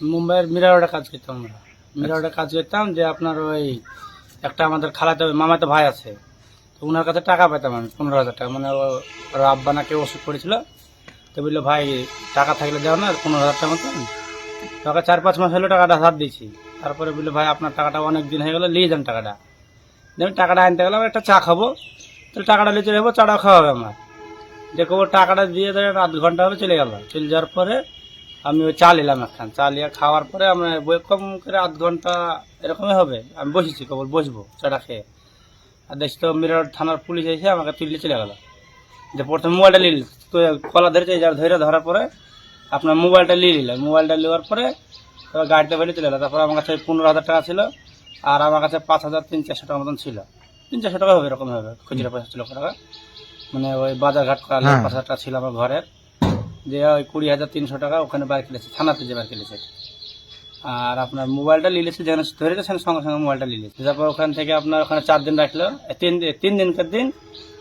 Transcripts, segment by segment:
মুম্বাইয়ের মিরারোডে কাজ করতাম আমরা। মিরারোডে কাজ করতাম যে আপনার ওই একটা আমাদের খালাতে মামাতে ভাই আছে, তো ওনার কাছে টাকা পেতাম আমি, পনেরো হাজার টাকা। মানে ওর আব্বা নাকি ওষুধ করেছিল, তো বলল, ভাই, টাকা থাকলে দেও না, পনেরো হাজার টাকা মতন। টাকা চার পাঁচ মাস হলো টাকাটা হাত দিয়েছি। তারপরে বলল, ভাই, আপনার টাকাটা অনেক দিন হয়ে গেলো, নিয়ে যান টাকাটা। আমি টাকাটা আনতে গেলাম, একটা চা খাব। তাহলে টাকাটা নিয়ে চলে যাব, চাটাও খাওয়া হবে আমার। দেখব টাকাটা দিয়ে দেয় আধ ঘণ্টা হবে চলে গেল। চলে যাওয়ার পরে আমি ওই চা নিলাম একখান। চা নিয়ে খাওয়ার পরে আমরা কম করে আধ ঘণ্টা এরকমই হবে। আমি বসেছি কেবল বসবো চাটা খেয়ে। আর দেখছি তো মিরার থানার পুলিশ এসে আমাকে তুললে চলে গেল। যে প্রথমে মোবাইলটা নিল। তো কলা ধরেছে যা ধরে ধরার পরে আপনার মোবাইলটা নিয়ে নিল। মোবাইলটা নেওয়ার পরে তারপর গাড়িতে বেরিয়ে চলে গেলো। তারপর আমার কাছে পনেরো হাজার টাকা ছিল আর আমার কাছে পাঁচ হাজার তিন চারশো টাকা মতন ছিল। তিন চারশো টাকা হবে এরকম হবে। খুচরা পয়সা ছিল টাকা। মানে ওই বাজার ঘাট করা হ্যাঁ। পাঁচ হাজার টাকা ছিল আমার ঘরের। যে ওই কুড়ি হাজার তিনশো টাকা ওখানে বার কেলেছে থানাতে যে বার কেলেছে আর আপনার মোবাইলটা নিলেছে যেখানে ধরেছে সেখানে সঙ্গে সঙ্গে মোবাইলটা নিলেছে তারপর ওখান থেকে আপনার ওখানে চার দিন রাখল তিন দিন তিন দিনকার দিন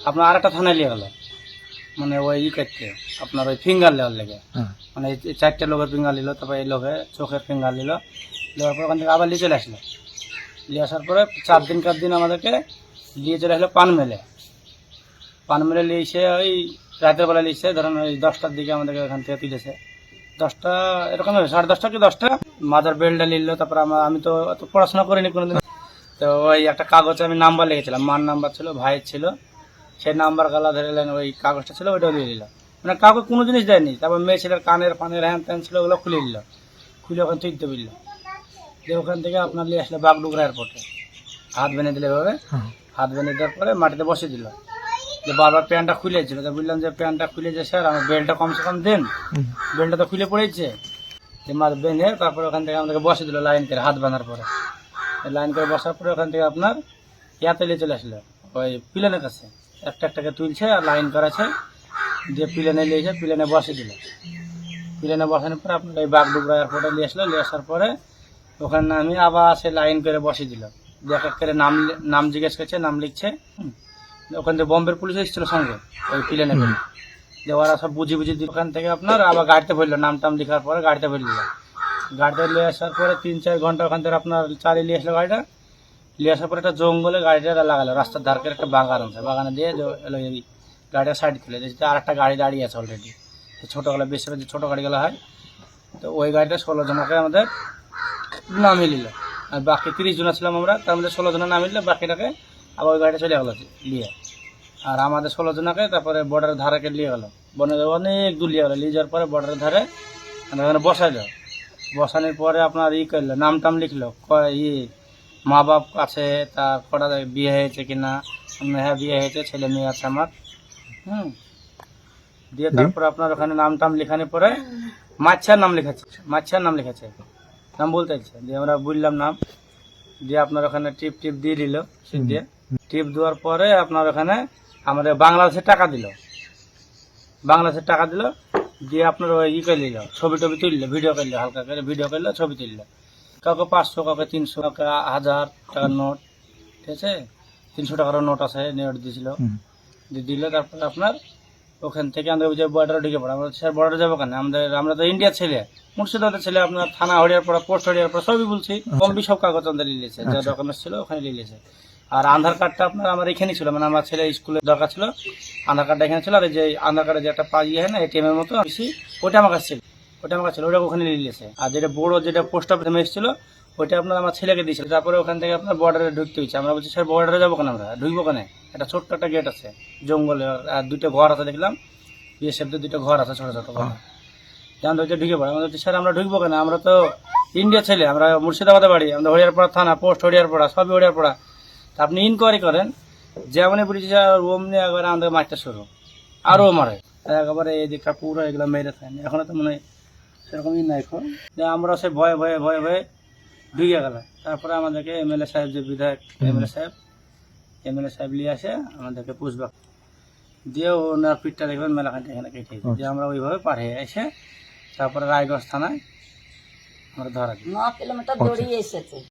আপনার আরেকটা থানায় নিয়ে গেলো। মানে ওই ই করতে আপনার ওই ফিঙ্গার লেওয়ার লেগে। হ্যাঁ। মানে চারটে লোকের ফিঙ্গার নিল তারপর এই লোকে চোখের ফিঙ্গার নিল। নেওয়ার পর ওখান থেকে আবার নিয়ে চলে আসলো। নিয়ে আসার পরে চার দিনকার দিন আমাদেরকে নিয়ে চলে আসলো পান মেলে পান মেলে নিয়ে এসে ওই রাতের বেলা এসে ধরেন ওই দশটার দিকে আমাদেরকে ওখান থেকে তুলেছে। দশটা এরকম সাড়ে দশটা কি দশটা? মাদার বেলটা নিল তারপর আমার আমি তো অত পড়াশোনা করিনি কোনোদিন। তো ওই একটা কাগজে আমি নাম্বার লিখেছিলাম মার নাম্বার ছিল ভাইয়ের ছিল। সেই নাম্বার গালা ধরে নিলেন ওই কাগজটা ছিল ওইটাও দিয়ে দিল। মানে কাউকে কোনো জিনিস দেয়নি। তারপর মেয়ে ছেলের কানের ফানের হ্যান ত্যান ছিল ওগুলো খুলে দিল। খুলে ওখানে তুলতে বলল দিয়ে ওখান থেকে আপনার নিয়ে আসলো বাগডুগরা এয়ারপোর্টে হাত বেঁধে দিলে এভাবে। হ্যাঁ। হাত বেঁধে দেওয়ার পরে মাটিতে বসে দিল। যে বারবার প্যান্টটা খুলেছিল তো বললাম যে প্যান্টটা খুলে যে স্যার আমার বেল্টটা কমসে কম দেন। হুম। বেল্টটা তো খুলে পড়েছে। যে মাছ বেঁধে তারপরে ওখান থেকে আমাদেরকে বসে দিল লাইন করে হাত বাঁধার পরে। লাইন করে বসার পরে ওখান থেকে আপনার ইয়াতে নিয়ে চলে আসলো ওই প্লেনের কাছে। একটা একটাকে তুলছে আর লাইন করাছে দিয়ে প্লেনে নিয়েছে প্লেনে বসে দিল। প্লেনে বসানোর পরে আপনার এই বাগডুগরা এয়ারপোর্টে নিয়ে আসলো নিয়ে আসার পরে ওখানে আমি আবার সে লাইন করে বসে দিল। এক এক করে নাম নাম জিজ্ঞেস করছে নাম লিখছে হুম। ওখান থেকে বম্বের পুলিশ এসেছিল সঙ্গে, ওই প্লেনে যে ওরা সব বুঝি বুঝি দিল। ওখান থেকে আপনার আবার গাড়িতে ভরলো নাম টাম লেখার পরে গাড়িতে ভরে গাড়িতে নিয়ে আসার পরে তিন চার ঘণ্টা ওখান থেকে আপনার চালিয়ে নিয়ে আসলো গাড়িটা। নিয়ে আসার পরে একটা জঙ্গলে গাড়িটা লাগালো, রাস্তার ধারকে একটা বাগান আছে, বাগানে দিয়ে গাড়িটা সাইড খুলে দিয়েছে। আর একটা গাড়ি দাঁড়িয়ে আছে অলরেডি ছোটোগুলো বেশি যে ছোটো গাড়িগুলো হয়। তো ওই গাড়িটা ষোলো জনকে আমাদের নামিয়ে নিল। আর বাকি তিরিশ জন ছিলাম আমরা, তার মধ্যে ষোলো জনের নামিয়ে নিল, বাকিটাকে আবার ওই গাড়িটা চলে গেলো নিয়ে আর আমাদের ষোলো জনকে তারপরে বর্ডারের ধারেকে নিয়ে গেলো। বনের অনেক দূর নিয়ে গেলো। নিয়ে যাওয়ার পরে বর্ডারের ধারে ওখানে বসাইলো। বসানোর পরে আপনার ই করল নাম টাম লিখলো ক- ই মা বাপ আছে তার কটা বিয়ে হয়েছে কিনা আমি, হ্যাঁ বিয়ে হয়েছে ছেলে মেয়ে আছে আমার। হুম। দিয়ে তারপরে আপনার ওখানে নাম টাম লেখানোর পরে মাছার নাম লেখাচ্ছে মাছার নাম লেখাচ্ছে। নাম বলতে চাইছে দিয়ে আমরা বুঝলাম নাম। দিয়ে আপনার ওখানে টিপ টিপ দিয়ে দিল দিয়ে। টিপ দেওয়ার পরে আপনার ওখানে আমাদের বাংলাদেশের টাকা দিল। বাংলাদেশের টাকা দিল দিয়ে আপনার ওই ই করে দিল ছবি টবি তুললো ভিডিও করল হালকা করে ভিডিও করল ছবি তুললো। কাউকে পাঁচশো কাউকে তিনশো কাউকে হাজার টাকার নোট ঠিক আছে? তিনশো টাকারও নোট আছে নোট দিয়েছিল। দিয়ে দিল তারপরে আপনার ওখান থেকে আমাদের যে বর্ডারে ঢুকে পড়ে। আমরা স্যার বর্ডারে যাব কেন? আমাদের আমরা তো ইন্ডিয়ার ছেলে। মুর্শিদাবাদের ছেলে আপনার থানা হরিয়ার পড়া পোস্ট হরিয়ার পড়া সবই বলছি। কমবি সব কাগজ আমাদের লিলেছে যা ডকুমেন্টস ছিল ওখানে লিলেছে আর আধার কার্ডটা আপনার আমার এখানেই ছিল মানে আমার ছেলে স্কুলে দরকার ছিল। আধার কার্ডটা এখানে ছিল, আর যে আধার কার্ডে যে একটা পা ইয়ে হয় না এটিএম এর মতো বেশি ওটা আমার কাছে ছিল। ওটা আমার কাছে ছিল ওটা ওখানে লিলেছে আর যেটা বড় যেটা পোস্ট অফিসে এসেছিল ওইটা আপনার আমার ছেলেকে দিয়েছিল। তারপরে ওখান থেকে আপনার বর্ডারে ঢুকতে হয়েছে। আমরা বলছি, স্যার বর্ডারে যাব কেন আমরা? ঢুকবো কেন? একটা ছোট্ট একটা গেট আছে, জঙ্গলে, আর দুটো ঘর আছে দেখলাম। বিএসএফদের দুটো ঘর আছে, ছোট ছোট ঘর। জানতে হচ্ছে ঢুকে পড়ে। আমাদের স্যার, আমরা ঢুকবো কেন? আমরা তো ইন্ডিয়া ছেলে, আমরা মুর্শিদাবাদে বাড়ি আমরা হরিয়ারপাড়া থানা পোস্ট হরিয়ারপাড়া, সবই হরিয়ারপাড়া। আপনি ইনকোয়ারি করেন যেমনই বলেছি স্যার অমনি একবারে আমাদের মারতে শুরু। আরও মারে। একেবারে এই দিকটা পুরো এগুলো মেরে থাকে এখনও তো মনে হয় সেরকমই নাই এখন। যে আমরা সে ভয়ে ভয়ে ভয়ে ভয়ে ঢুকে গেল তারপরে আমাদেরকে এমএলএ সাহেব যে বিধায়ক এমএলএ সাহেব এমএলএ সাহেব নিয়ে আসে আমাদেরকে পুষবাক দিয়ে ওনার পিঠটা দেখবেন মেলাখানটা এখানে কেটে দিয়েছে। দিয়ে আমরা ওইভাবে পাঠিয়ে এসে তারপরে রায়গঞ্জ থানায় আমরা ধরা দিই। ন কিলোমিটার দৌড়িয়ে এসেছে।